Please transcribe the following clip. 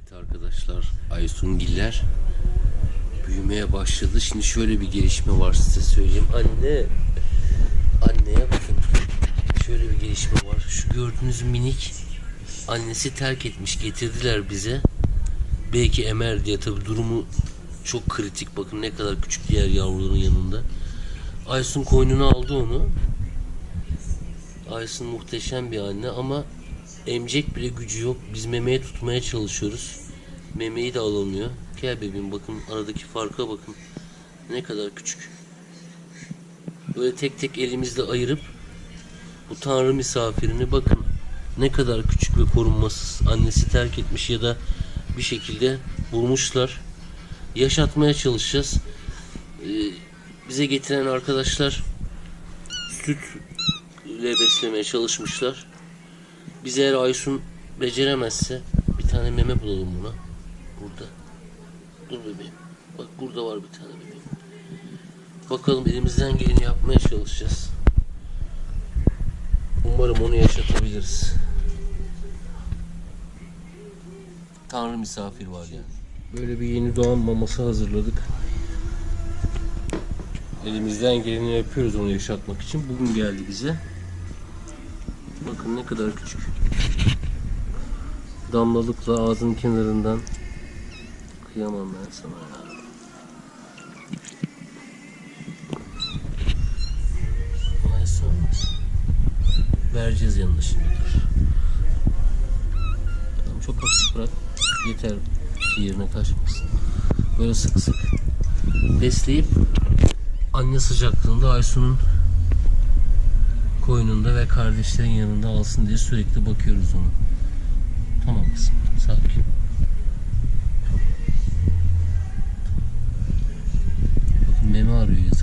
Evet arkadaşlar Aysun Giller büyümeye başladı. Şimdi şöyle bir gelişme var size söyleyeyim. Anne anneye bakın. Şöyle bir gelişme var. Şu gördüğünüz minik annesi terk etmiş. Getirdiler bize. Belki emer diye tabi durumu çok kritik. Bakın ne kadar küçük diğer yavruların yanında. Aysun koynuna aldı onu. Aysun muhteşem bir anne ama emecek bile gücü yok. Biz memeye tutmaya çalışıyoruz. Memeyi de alamıyor. Gel bebeğim bakın aradaki farka bakın. Ne kadar küçük. Böyle tek tek elimizle ayırıp bu tanrı misafirini bakın ne kadar küçük ve korunmasız. Annesi terk etmiş ya da bir şekilde bulmuşlar. Yaşatmaya çalışacağız. Ee, bize getiren arkadaşlar sütle beslemeye çalışmışlar. Biz eğer Aysun beceremezse bir tane meme bulalım buna. Burada. Dur bebeğim. Bak burada var bir tane bebeğim. Bakalım elimizden geleni yapmaya çalışacağız. Umarım onu yaşatabiliriz. Tanrı misafir var yani. Böyle bir yeni doğan maması hazırladık. Elimizden geleni yapıyoruz onu yaşatmak için. Bugün geldi bize. Bakın ne kadar küçük. Damlalıkla ağzının kenarından kıyamam ben sana ya. Vereceğiz yanında şimdi. Tamam, çok hafif bırak. Yeter ki yerine kaçmasın. Böyle sık sık besleyip anne sıcaklığında Aysun'un koynunda ve kardeşlerin yanında alsın diye sürekli bakıyoruz ona. Tamam kızım, sakin. Bakın meme arıyor yazık.